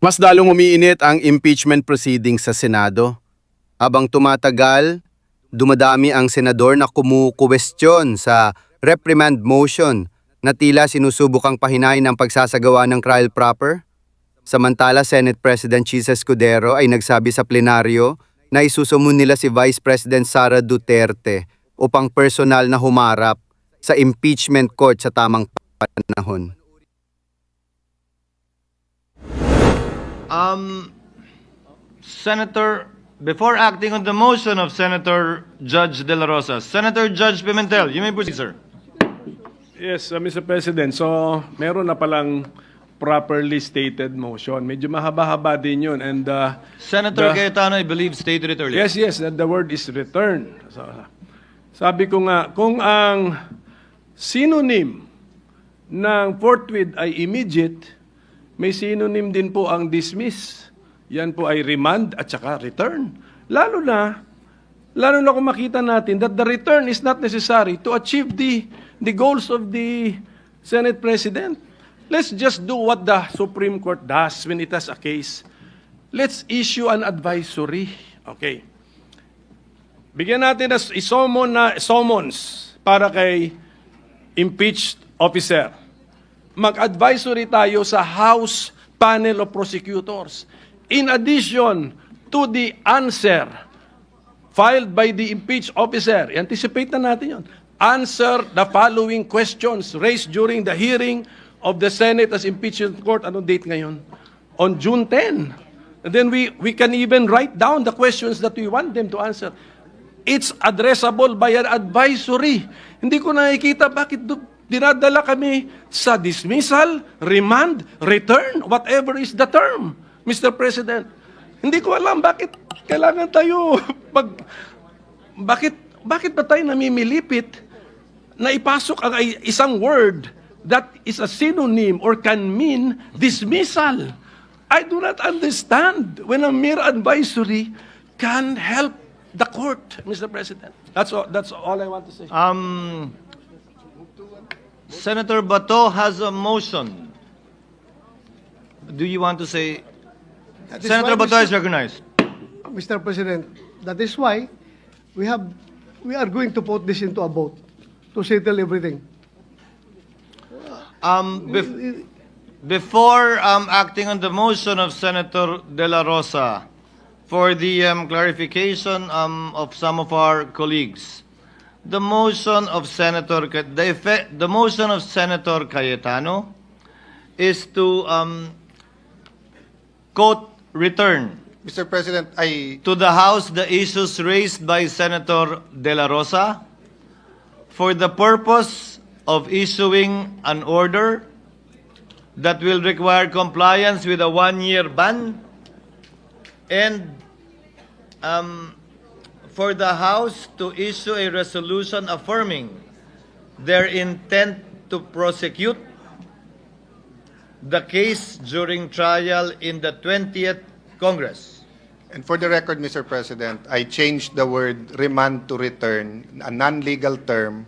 Mas dalong umiinit ang impeachment proceedings sa Senado. Habang tumatagal, dumadami ang senador na kumukwestiyon sa reprimand motion na tila sinusubukang pahinain ang pagsasagawa ng trial proper. Samantala, Senate President Chis Escudero ay nagsabi sa plenaryo na isusumun nila si Vice President Sara Duterte upang personal na humarap sa impeachment court sa tamang panahon. Um, Senator, before acting on the motion of Senator Judge De La Rosa, Senator Judge Pimentel, you may proceed, sir. Yes, uh, Mr. President. So, meron na palang properly stated motion. Medyo mahaba-haba din yun. And, uh, Senator The- Cayetano, I believe, stated it earlier. yes, yes, that the word is return. So, sabi ko nga, kung ang synonym ng forthwith ay immediate, may synonym din po ang dismiss. Yan po ay remand at saka return. Lalo na, lalo na kung makita natin that the return is not necessary to achieve the, the goals of the Senate President. Let's just do what the Supreme Court does when it has a case. Let's issue an advisory. Okay. Bigyan natin ng isomon na summons para kay impeached officer. Mag-advisory tayo sa House Panel of Prosecutors. In addition to the answer filed by the impeached officer, anticipate na natin yon. Answer the following questions raised during the hearing of the Senate as impeachment court. Anong date ngayon? On June 10. And then we, we can even write down the questions that we want them to answer. It's addressable by an advisory. Hindi ko nakikita bakit do- dinadala kami sa dismissal, remand, return, whatever is the term, Mr. President. Hindi ko alam bakit kailangan tayo pag bakit bakit ba tayo namimilipit na ipasok ang isang word that is a synonym or can mean dismissal. I do not understand when a mere advisory can help the court, Mr. President. That's all, that's all I want to say. Um, Senator Bato has a motion. Do you want to say? That is Senator why, Bato Mr. is recognized. Mr. President, that is why we have, we are going to put this into a vote to settle everything. Um, bef- before um, acting on the motion of Senator De La Rosa for the um, clarification um, of some of our colleagues, the motion of Senator the, effect, the motion of Senator Cayetano is to um, quote return Mr. President, I, to the House the issues raised by Senator De La Rosa for the purpose of issuing an order that will require compliance with a one-year ban and um, for the House to issue a resolution affirming their intent to prosecute the case during trial in the 20th Congress. and for the record, Mr. President, I changed the word remand to return, a non-legal term,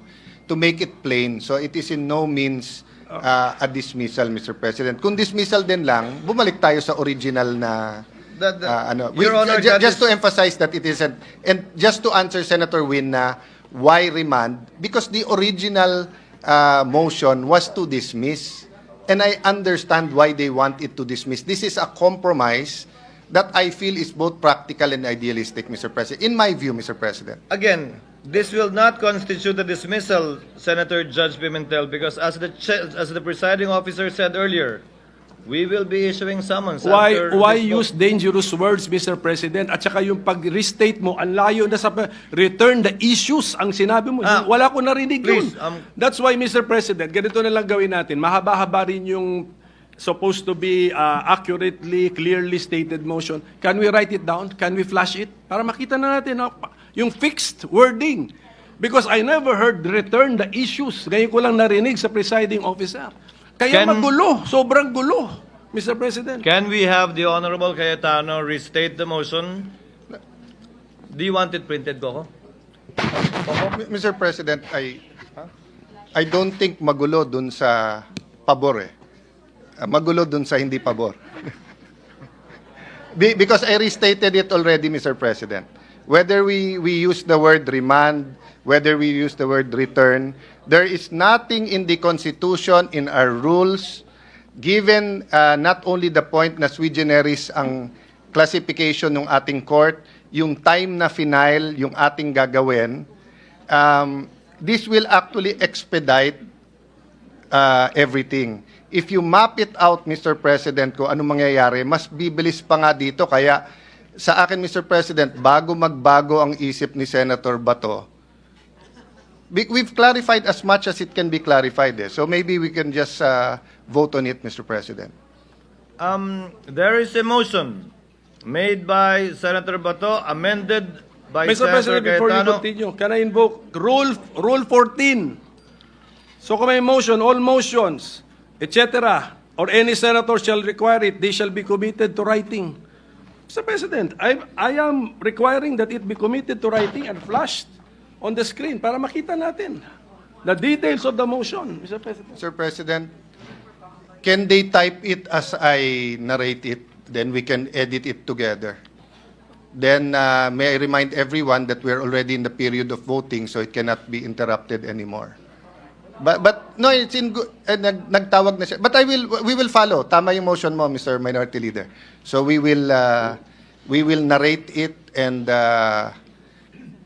to make it plain. So it is in no means uh, a dismissal, Mr. President. Kung dismissal din lang, bumalik tayo sa original na That- that- uh, ano. Your Honor, ju- that just is- to emphasize that it isn't, and just to answer Senator Win na why remand, because the original uh, motion was to dismiss. And I understand why they want it to dismiss. This is a compromise that I feel is both practical and idealistic, Mr. President. In my view, Mr. President. Again, this will not constitute a dismissal, Senator Judge Pimentel, because as the as the presiding officer said earlier, we will be issuing summons. Why after why this vote. use dangerous words, Mr. President? At saka yung pag-restate mo, ang layo na sa pa- return the issues ang sinabi mo. Ah, Wala ko narinig please, yun. um, That's why, Mr. President, ganito na lang gawin natin. Mahaba-haba rin yung supposed to be uh, accurately, clearly stated motion. Can we write it down? Can we flash it? Para makita na natin no? yung fixed wording. Because I never heard return the issues. Ngayon ko lang narinig sa presiding officer. Kaya Can- magulo, sobrang gulo, Mr. President. Can we have the Honorable Cayetano restate the motion? Do you want it printed, Coco? M- Mr. President, I I don't think magulo dun sa pabor eh. Uh, magulo dun sa hindi pabor. Be- because I restated it already, Mr. President. Whether we, we use the word remand, whether we use the word return, there is nothing in the Constitution, in our rules, given uh, not only the point na sui generis ang classification ng ating court, yung time na final, yung ating gagawin, um, this will actually expedite uh, everything. If you map it out, Mr. President, kung anong mangyayari, mas bibilis pa nga dito. Kaya sa akin, Mr. President, bago magbago ang isip ni Senator Bato, we- we've clarified as much as it can be clarified. Eh. So maybe we can just uh, vote on it, Mr. President. Um, there is a motion made by Senator Bato, amended by Mr. Senator President, before you Cayetano. continue, can I invoke Rule, Rule 14? So kung may motion, all motions, etc., or any senator shall require it, they shall be committed to writing. Mr. President, I, I am requiring that it be committed to writing and flashed on the screen para makita natin the details of the motion, Mr. President. Mr. President, can they type it as I narrate it? Then we can edit it together. Then uh, may I remind everyone that we're already in the period of voting, so it cannot be interrupted anymore. But but no, it's in good. Eh, nag, nagtawag na siya. But I will we will follow. Tama yung motion mo, Mr. Minority Leader. So we will uh, we will narrate it and uh,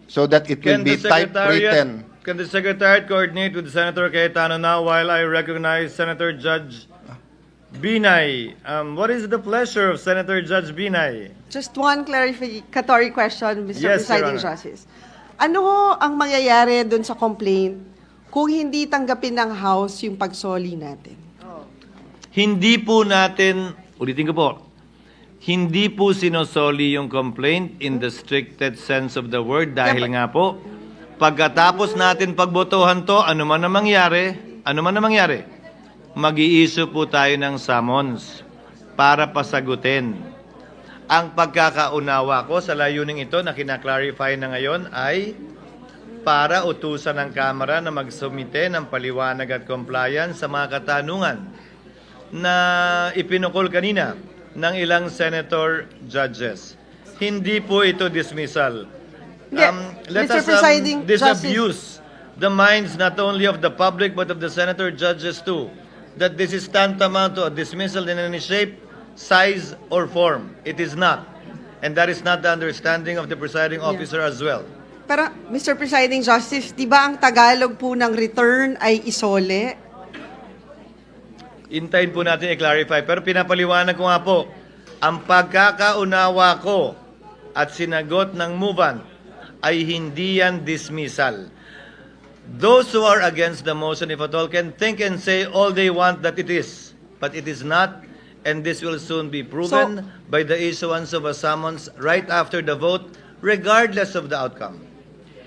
so that it will Can be the Secretariat, typewritten. can the Secretariat coordinate with Senator Cayetano now while I recognize Senator Judge Binay? Um, what is the pleasure of Senator Judge Binay? Just one clarificatory question, Mr. Yes, Your Presiding Honor. Justice. Ano ho ang mangyayari dun sa complaint kung hindi tanggapin ng House yung pagsoli natin? Hindi po natin, ulitin ko po, hindi po sinosoli yung complaint in the stricted sense of the word dahil nga po, pagkatapos natin pagbotohan to, ano man na mangyari, ano man na mangyari, mag-i-issue po tayo ng summons para pasagutin. Ang pagkakaunawa ko sa layuning ito na kinaklarify na ngayon ay para utusan ng Kamara na magsumite ng paliwanag at compliance sa mga katanungan na ipinukol kanina ng ilang senator judges. Hindi po ito dismissal. Hindi. let Mr. us um, disabuse the minds not only of the public but of the senator judges too that this is tantamount to a dismissal in any shape, size, or form. It is not. And that is not the understanding of the presiding officer as well. Pero, Mr. Presiding Justice, di ba ang Tagalog po ng return ay isole? Intayin po natin i-clarify. Pero pinapaliwanag ko nga po, ang pagkakaunawa ko at sinagot ng movant ay hindi yan dismissal. Those who are against the motion, if at all, can think and say all they want that it is. But it is not, and this will soon be proven by the issuance of a summons right after the vote, regardless of the outcome.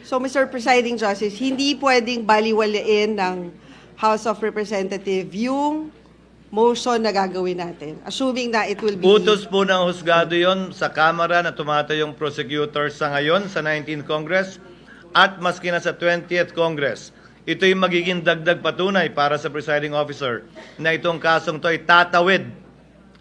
So, Mr. Presiding Justice, hindi pwedeng baliwalain ng House of Representative yung motion na gagawin natin. Assuming na it will be... Utos po ng husgado yon sa Kamara na tumatayong prosecutor sa ngayon sa 19th Congress at maski na sa 20th Congress. Ito yung magiging dagdag patunay para sa presiding officer na itong kasong to ay tatawid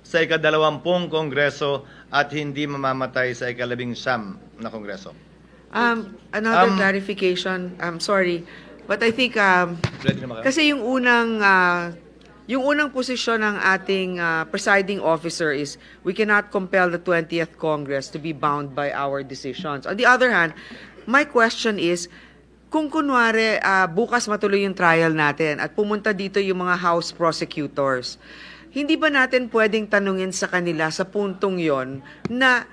sa ikadalawampung Kongreso at hindi mamamatay sa ikalabing siyam na Kongreso. Um, another Um, clarification, I'm sorry, but I think, um, Ready na ba kayo? kasi yung unang, ah, yung unang posisyon ng ating ah, presiding officer is we cannot compel the 20th Congress to be bound by our decisions. On the other hand, my question is, kung kunwari ah, bukas matuloy yung trial natin at pumunta dito yung mga House prosecutors, hindi ba natin pwedeng tanungin sa kanila sa puntong yon na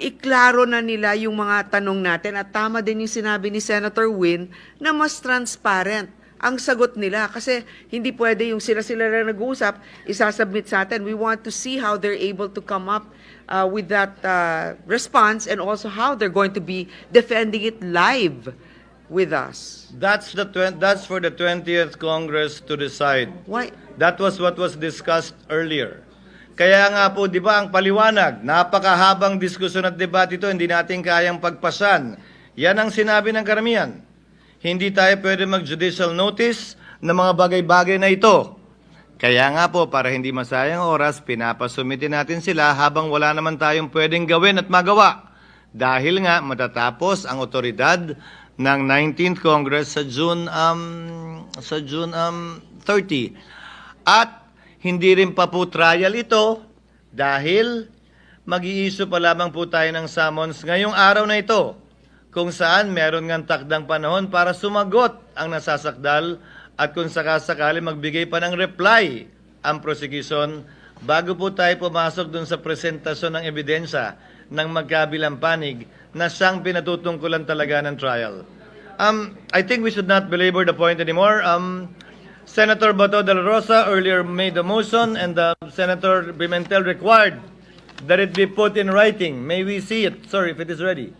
iklaro na nila yung mga tanong natin at tama din yung sinabi ni Senator Win na mas transparent ang sagot nila kasi hindi pwede yung sila-sila na nag-uusap, isasubmit sa atin. We want to see how they're able to come up uh, with that uh, response and also how they're going to be defending it live with us. That's, the that's for the 20th Congress to decide. Why? That was what was discussed earlier. Kaya nga po, di ba, ang paliwanag, napakahabang diskusyon at debate ito, hindi natin kayang pagpasan. Yan ang sinabi ng karamihan. Hindi tayo pwede mag-judicial notice ng mga bagay-bagay na ito. Kaya nga po, para hindi masayang oras, pinapasumitin natin sila habang wala naman tayong pwedeng gawin at magawa. Dahil nga matatapos ang otoridad ng 19th Congress sa June um, sa June um, 30. At hindi rin pa po trial ito dahil mag-iiso pa lamang po tayo ng summons ngayong araw na ito kung saan meron ng takdang panahon para sumagot ang nasasakdal at kung sakasakali magbigay pa ng reply ang prosecution bago po tayo pumasok dun sa presentasyon ng ebidensya ng magkabilang panig na siyang pinatutungkulan talaga ng trial. Um, I think we should not belabor the point anymore. Um, Senator Bato de la Rosa earlier made the motion and uh, Senator Pimentel required that it be put in writing. May we see it, Sorry, if it is ready?